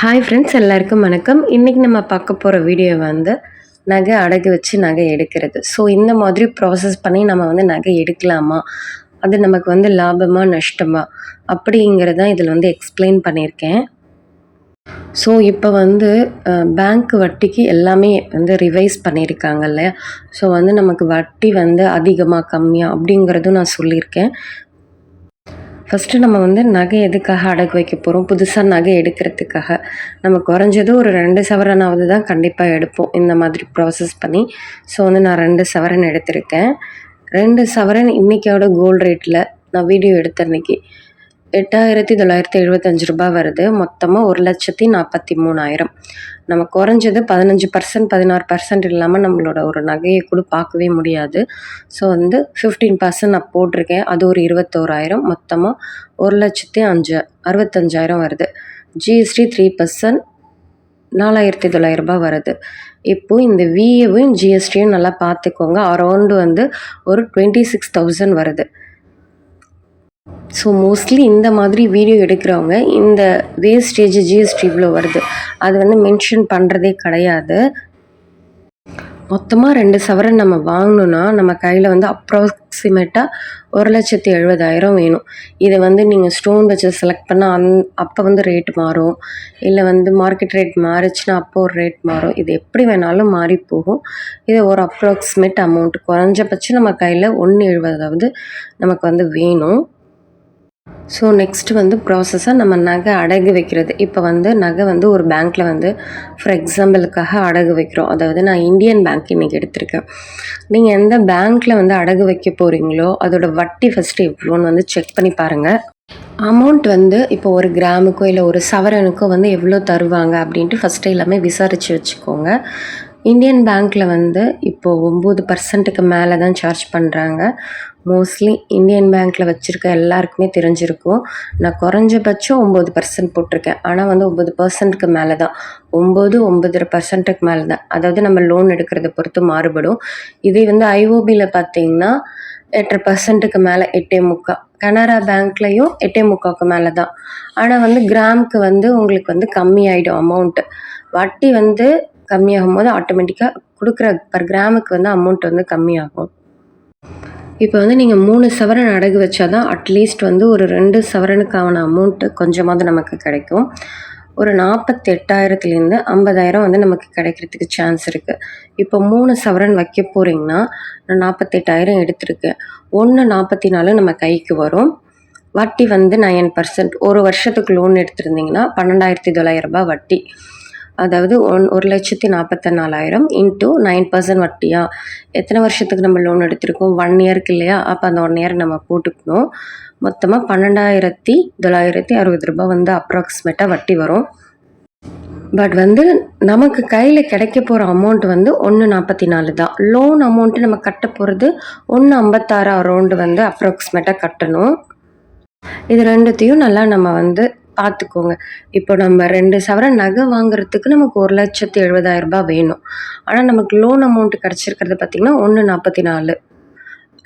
Hi friends எல்லாருக்கும் வணக்கம். இன்றைக்கி நம்ம பார்க்க போகிற வீடியோ வந்து நகை அடகு வச்சு நகை எடுக்கிறது. ஸோ இந்த மாதிரி ப்ராசஸ் பண்ணி நம்ம வந்து நகை எடுக்கலாமா? அது நமக்கு வந்து லாபமா நஷ்டமா? அப்படிங்கிறத இதில் வந்து எக்ஸ்பிளைன் பண்ணியிருக்கேன். ஸோ இப்போ வந்து பேங்க் வட்டிக்கு எல்லாமே வந்து ரிவைஸ் பண்ணியிருக்காங்க இல்லையா? ஸோ வந்து நமக்கு வட்டி வந்து அதிகமாக கம்மியாக அப்படிங்கிறதும் நான் சொல்லியிருக்கேன். ஃபஸ்ட்டு நம்ம வந்து நகை எதுக்காக அடகு வைக்க போகிறோம் புதுசாக நகை எடுக்கிறதுக்காக. நம்ம குறைஞ்சது ஒரு ரெண்டு சவரனாவது தான் கண்டிப்பாக எடுப்போம். இந்த மாதிரி ப்ராசஸ் பண்ணி. ஸோ வந்து நான் ரெண்டு சவரன் எடுத்திருக்கேன். ரெண்டு சவரன் இன்றைக்கியோட கோல்டு ரேட்டில் நான் வீடியோ எடுத்த அன்னைக்கு எட்டாயிரத்தி தொள்ளாயிரத்தி எழுபத்தஞ்சு ரூபாய் வருது. மொத்தமாக ஒரு லட்சத்தி நாற்பத்தி மூணாயிரம். நம்ம குறைஞ்சது பதினஞ்சு பர்சன்ட் பதினாறு பர்சன்ட் இல்லாமல் நம்மளோட ஒரு நகையை கூட பார்க்கவே முடியாது. ஸோ வந்து ஃபிஃப்டீன் பர்சன்ட் நான் போட்டிருக்கேன். அது ஒரு இருபத்தோராயிரம். மொத்தமாக ஒரு லட்சத்தி அஞ்சு அறுபத்தஞ்சாயிரம் வருது. ஜிஎஸ்டி த்ரீ பர்சன்ட் நாலாயிரத்தி தொள்ளாயிரரூபா வருது. இப்போது இந்த விஏவும் ஜிஎஸ்டியும் நல்லா பார்த்துக்கோங்க. அரௌண்டு வந்து ஒரு டுவெண்ட்டி சிக்ஸ் தௌசண்ட் வருது. ஸோ மோஸ்ட்லி இந்த மாதிரி வீடியோ எடுக்கிறவங்க இந்த வேஸ்டேஜ் ஜிஎஸ்டி இவ்வளோ வருது. அது வந்து மென்ஷன் பண்ணுறதே கிடையாது. மொத்தமாக ரெண்டு சவரன் நம்ம வாங்கணுன்னா நம்ம கையில் வந்து அப்ராக்சிமேட்டாக ஒரு லட்சத்தி எழுபதாயிரம் வேணும். இதை வந்து நீங்கள் ஸ்டோன் வச்சு செலக்ட் பண்ணால் அந் அப்போ வந்து ரேட் மாறும். இல்லை வந்து மார்க்கெட் ரேட் மாறிச்சுன்னா அப்போ ஒரு ரேட் மாறும். இது எப்படி வேணாலும் மாறி போகும். இது ஒரு அப்ராக்சிமேட் அமௌண்ட் குறைஞ்சபட்சம் நம்ம கையில் ஒன்று எழுபதாவது நமக்கு வந்து வேணும். ஸோ நெக்ஸ்ட் வந்து ப்ராசஸாக நம்ம நகை அடகு வைக்கிறது. இப்போ வந்து நகை வந்து ஒரு பேங்க்கில் வந்து ஃபார் எக்ஸாம்பிளுக்காக அடகு வைக்கிறோம். அதாவது நான் இந்தியன் பேங்க் இன்றைக்கி எடுத்திருக்கேன். நீங்கள் எந்த பேங்க்கில் வந்து அடகு வைக்க போகிறீங்களோ அதோட வட்டி ஃபஸ்ட்டு எவ்வளோன்னு வந்து செக் பண்ணி பாருங்கள் அமௌண்ட் வந்து இப்போ ஒரு கிராமுக்கோ இல்லை ஒரு சவரனுக்கோ வந்து எவ்வளோ தருவாங்க அப்படின்ட்டு ஃபஸ்ட்டு எல்லாமே விசாரித்து வச்சுக்கோங்க. இந்தியன் பேங்க்கில் வந்து இப்போது ஒம்பது பர்சன்ட்டுக்கு மேலே தான் சார்ஜ் பண்ணுறாங்க மோஸ்ட்லி இந்தியன் பேங்க்கில் வச்சுருக்க எல்லாருக்குமே தெரிஞ்சிருக்கும். நான் குறைஞ்சபட்சம் ஒம்பது பர்சன்ட் போட்டிருக்கேன். ஆனால் வந்து ஒம்பது பர்சன்ட்டுக்கு மேலே தான் ஒம்பது ஒம்பதரை பர்சன்ட்டுக்கு மேலே தான் அதாவது நம்ம லோன் எடுக்கிறத பொறுத்து மாறுபடும். இதே வந்து ஐஓபியில் பார்த்தீங்கன்னா எட்டரை பர்சன்ட்டுக்கு மேலே எட்டே முக்கா. கனரா பேங்க்லேயும் எட்டே முக்காவுக்கு மேலே தான் ஆனால் வந்து கிராமுக்கு வந்து உங்களுக்கு வந்து கம்மியாயிடும் அமௌண்ட்டு வட்டி வந்து கம்மியாகும் போது ஆட்டோமேட்டிக்காக கொடுக்குற பர் கிராமுக்கு வந்து அமௌண்ட் வந்து கம்மியாகும். இப்போ வந்து நீங்கள் மூணு சவரன் அடகு வச்சா தான் அட்லீஸ்ட் வந்து ஒரு ரெண்டு சவரனுக்கான அமௌண்ட்டு கொஞ்சமாவது நமக்கு கிடைக்கும். ஒரு நாற்பத்தெட்டாயிரத்துலேருந்து ஐம்பதாயிரம் வந்து நமக்கு கிடைக்கிறதுக்கு சான்ஸ் இருக்குது இப்போ மூணு சவரன் வைக்க போகிறீங்கன்னா நான் நாற்பத்தெட்டாயிரம் எடுத்திருக்கேன் ஒன்று நாற்பத்தி நாலு நம்ம கைக்கு வரும். வட்டி வந்து நயன் பர்சன்ட் ஒரு வருஷத்துக்கு லோன் எடுத்திருந்தீங்கன்னா பன்னெண்டாயிரத்தி தொள்ளாயிரரூபா வட்டி. அதாவது ஒன் ஒரு லட்சத்தி நாற்பத்தி நாலாயிரம் இன்ட்டு நைன் பர்சன்ட் வட்டியா? எத்தனை வருஷத்துக்கு நம்ம லோன் எடுத்திருக்கோம்? ஒன் இயருக்கு இல்லையா? அப்போ அந்த ஒன் இயர் நம்ம போட்டுக்கணும். மொத்தமாக பன்னெண்டாயிரத்தி தொள்ளாயிரத்தி அறுபது ரூபாய் வந்து அப்ராக்சிமேட்டாக வட்டி வரும். பட் வந்து நமக்கு கையில் கிடைக்க போகிற அமௌண்ட் வந்து ஒன்று நாற்பத்தி நாலு தான். லோன் அமௌண்ட்டு நம்ம கட்ட போகிறது ஒன்று ஐம்பத்தாறு அரௌண்டு வந்து அப்ராக்சிமேட்டாக கட்டணும். இது ரெண்டுத்தையும் நல்லா நம்ம வந்து பார்த்துக்கோங்க. இப்போ நம்ம ரெண்டு சவரன் நகை வாங்குறதுக்கு நமக்கு ஒரு லட்சத்தி எழுபதாயிரரூபா வேணும். ஆனால் நமக்கு லோன் அமௌண்ட் கிடச்சிருக்கிறது பார்த்திங்கன்னா ஒன்று நாற்பத்தி நாலு.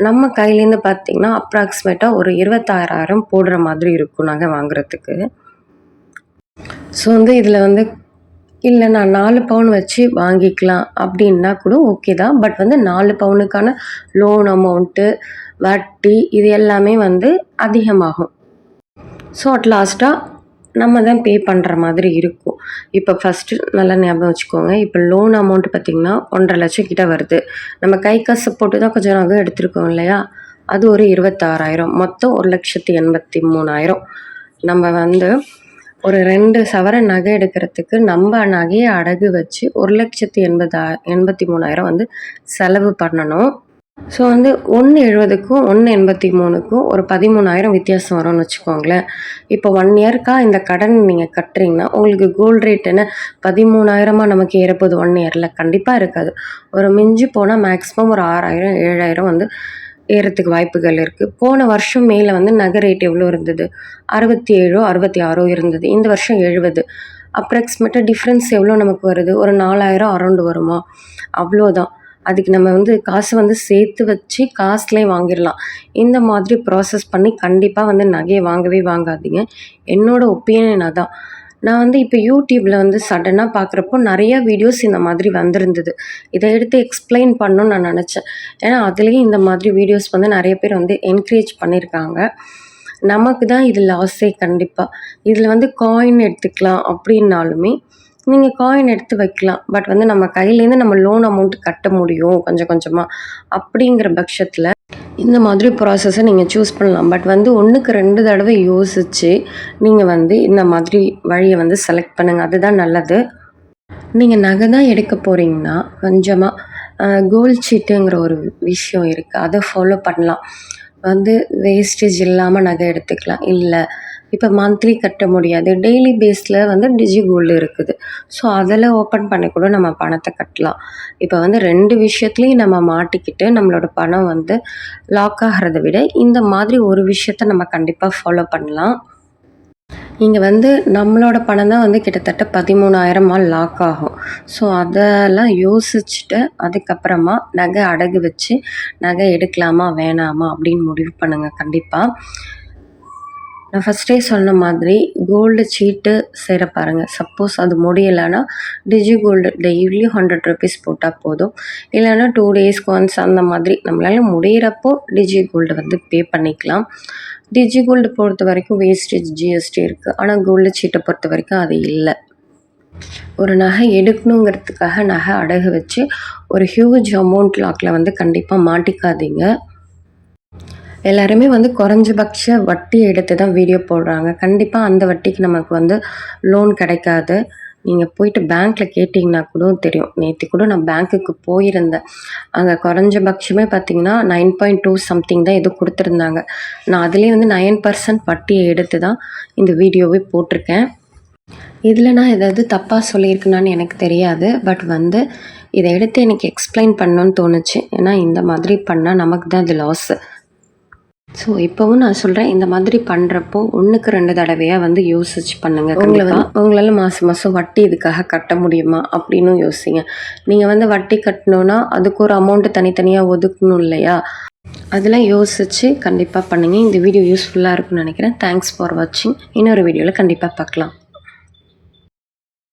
நம்ம கையிலேருந்து பார்த்திங்கன்னா அப்ராக்சிமேட்டாக ஒரு இருபத்தாறாயிரம் போடுற மாதிரி இருக்கும் நகை வாங்குறதுக்கு. ஸோ வந்து இதில் வந்து இல்லை நான் நாலு பவுன் வச்சு வாங்கிக்கலாம் அப்படின்னா கூட ஓகே தான். பட் வந்து நாலு பவுனுக்கான லோன் அமௌண்ட்டு வட்டி இது எல்லாமே வந்து அதிகமாகும். ஸோ அட் லாஸ்ட்டாக நம்ம தான் பே பண்ணுற மாதிரி இருக்கும். இப்போ ஃபஸ்ட்டு நல்லா ஞாபகம் வச்சுக்கோங்க. இப்போ லோன் அமௌண்ட் பார்த்திங்கன்னா ஒன்றரை லட்சம் கிட்ட வருது. நம்ம கை காசு போட்டு தான் கொஞ்சம் நகை எடுத்திருக்கோம் இல்லையா? அது ஒரு இருபத்தாறாயிரம். மொத்தம் ஒரு லட்சத்தி எண்பத்தி மூணாயிரம். நம்ம வந்து ஒரு ரெண்டு சவர நகை எடுக்கிறதுக்கு நம்ம நகையை அடகு வச்சு ஒரு லட்சத்தி எண்பதா எண்பத்தி மூணாயிரம் வந்து செலவு பண்ணணும். ஸோ வந்து ஒன்று எழுபதுக்கும் ஒன்று எண்பத்தி மூணுக்கும் ஒரு பதிமூணாயிரம் வித்தியாசம் வரும்னு வச்சுக்கோங்களேன். இப்போ ஒன் இயர்க்காக இந்த கடன் நீங்கள் கட்டுறீங்கன்னா உங்களுக்கு கோல்டு ரேட் என்ன? பதிமூணாயிரமாக நமக்கு ஏறப்போகுது ஒன் இயரில் கண்டிப்பாக இருக்காது. ஒரு மிஞ்சி போனால் மேக்ஸிமம் ஒரு ஆறாயிரம் ஏழாயிரம் வந்து ஏறத்துக்கு வாய்ப்புகள் இருக்குது போன வருஷம் மேலே வந்து நகை ரேட் எவ்வளோ இருந்தது? அறுபத்தி ஏழோ அறுபத்தி ஆறோ இருந்தது. இந்த வருஷம் எழுபது அப்ராக்சிமேட்டாக டிஃப்ரென்ஸ் எவ்வளோ நமக்கு வருது? ஒரு நாலாயிரம் அரௌண்டு வருமா? அவ்வளோதான். அதுக்கு நம்ம வந்து காசு வந்து சேர்த்து வச்சு காசுலேயே வாங்கிடலாம். இந்த மாதிரி ப்ராசஸ் பண்ணி கண்டிப்பாக வந்து நகையை வாங்கவே வாங்காதீங்க. என்னோடய ஒப்பீனியன் அதான். நான் வந்து இப்போ யூடியூப்பில் வந்து சடனாக பார்க்குறப்போ நிறையா வீடியோஸ் இந்த மாதிரி வந்திருந்தது. இதை எடுத்து எக்ஸ்பிளைன் பண்ணணும்னு நான் நினச்சேன். ஏன்னா அதுலேயும் இந்த மாதிரி வீடியோஸ் வந்து நிறைய பேர் வந்து என்கரேஜ் பண்ணியிருக்காங்க. நமக்கு தான் இது லாஸே கண்டிப்பாக இதில் வந்து காயின் எடுத்துக்கலாம் அப்படின்னாலுமே நீங்கள் காயின் எடுத்து வைக்கலாம். பட் வந்து நம்ம கையிலேருந்து நம்ம லோன் அமௌண்ட் கட்ட முடியும். கொஞ்சம் கொஞ்சமாக அப்படிங்கிற பட்சத்தில் இந்த மாதிரி ப்ராசஸை நீங்கள் சூஸ் பண்ணலாம். பட் வந்து ஒன்றுக்கு ரெண்டு தடவை யோசித்து நீங்கள் வந்து இந்த மாதிரி வழியை வந்து செலக்ட் பண்ணுங்கள் அதுதான் நல்லது. நீங்கள் நகை தான் எடுக்க போகிறீங்கன்னா கொஞ்சமாக கோல்ட் சீட்டுங்கிற ஒரு விஷயம் இருக்குது அதை ஃபாலோ பண்ணலாம். வந்து வேஸ்டேஜ் இல்லாமல் நகை எடுத்துக்கலாம். இல்லை இப்போ மந்த்லி கட்ட முடியாது. டெய்லி பேஸில் வந்து டிஜி கோல்டு இருக்குது. ஸோ அதில் ஓப்பன் பண்ணி கூட நம்ம பணத்தை கட்டலாம். இப்போ வந்து ரெண்டு விஷயத்துலையும் நம்ம மாட்டிக்கிட்டு நம்மளோட பணம் வந்து லாக் ஆகிறத விட இந்த மாதிரி ஒரு விஷயத்த நம்ம கண்டிப்பாக ஃபாலோ பண்ணலாம். இங்கே வந்து நம்மளோட பணம் தான் வந்து கிட்டத்தட்ட பதிமூணாயிரமாக லாக் ஆகும். ஸோ அதெல்லாம் யோசிச்சுட்டு அதுக்கப்புறமா நகை அடகு வச்சு நகை எடுக்கலாமா வேணாமா அப்படின்னு முடிவு பண்ணுங்கள் கண்டிப்பாக நான் ஃபஸ்ட்டே சொன்ன மாதிரி கோல்டு சீட்டு சேர பாருங்கள் சப்போஸ் அது முடியலைன்னா digi gold daily hundred rupees போட்டால் போதும். இல்லைன்னா டூ டேஸ்க்கு ஒன்ஸ் அந்த மாதிரி நம்மளால் முடியிறப்போ டிஜி கோல்டு வந்து பே பண்ணிக்கலாம். டிஜி கோல்டு பொறுத்த வரைக்கும் வேஸ்டேஜ் ஜிஎஸ்டி இருக்குது ஆனால் கோல்டு சீட்டை பொறுத்த வரைக்கும் அது இல்லை. ஒரு நகை எடுக்கணுங்கிறதுக்காக நகை அடகு வச்சு ஒரு ஹியூஜ் அமௌண்ட் லாக்கில் வந்து கண்டிப்பாக மாட்டிக்காதீங்க. எல்லாருமே வந்து குறைஞ்சபட்ச வட்டி எடுத்து தான் வீடியோ போடுறாங்க. கண்டிப்பாக அந்த வட்டிக்கு நமக்கு வந்து லோன் கிடைக்காது. நீங்கள் போயிட்டு பேங்க்கில் கேட்டிங்கன்னா கூட தெரியும். நேற்று கூட நான் பேங்க்குக்கு போயிருந்தேன். அங்கே குறைஞ்சபட்சமே பார்த்தீங்கன்னா நைன் பாயிண்ட் டூ சம்திங் தான் ஏதோ கொடுத்துருந்தாங்க. நான் அதுலேயே வந்து நைன் பர்சன்ட் வட்டியை எடுத்து தான் இந்த வீடியோவே போட்டிருக்கேன். இதில் நான் ஏதாவது தப்பாக சொல்லியிருக்கேனான்னு எனக்கு தெரியாது. பட் வந்து இதை எடுத்து எனக்கு எக்ஸ்பிளைன் பண்ணணும்னு தோணுச்சு. ஏன்னா இந்த மாதிரி பண்ணால் நமக்கு தான் இது லாஸு ஸோ இப்போவும் நான் சொல்கிறேன் இந்த மாதிரி பண்ணுறப்போ ஒன்றுக்கு ரெண்டு தடவையாக வந்து யோசிச்சு பண்ணுங்கள் உங்களை வந்து உங்களால் மாதம் மாதம் வட்டி இதுக்காக கட்ட முடியுமா அப்படின்னும் யோசிங்க. நீங்கள் வந்து வட்டி கட்டணுன்னா அதுக்கு ஒரு அமௌண்ட்டு தனித்தனியாக ஒதுக்கணும் இல்லையா? அதெல்லாம் யோசித்து கண்டிப்பாக பண்ணுங்கள் இந்த வீடியோ யூஸ்ஃபுல்லாக இருக்கும்னு நினைக்கிறேன். தேங்க்ஸ் ஃபார் வாட்சிங் இன்னொரு வீடியோவில் கண்டிப்பாக பார்க்கலாம்.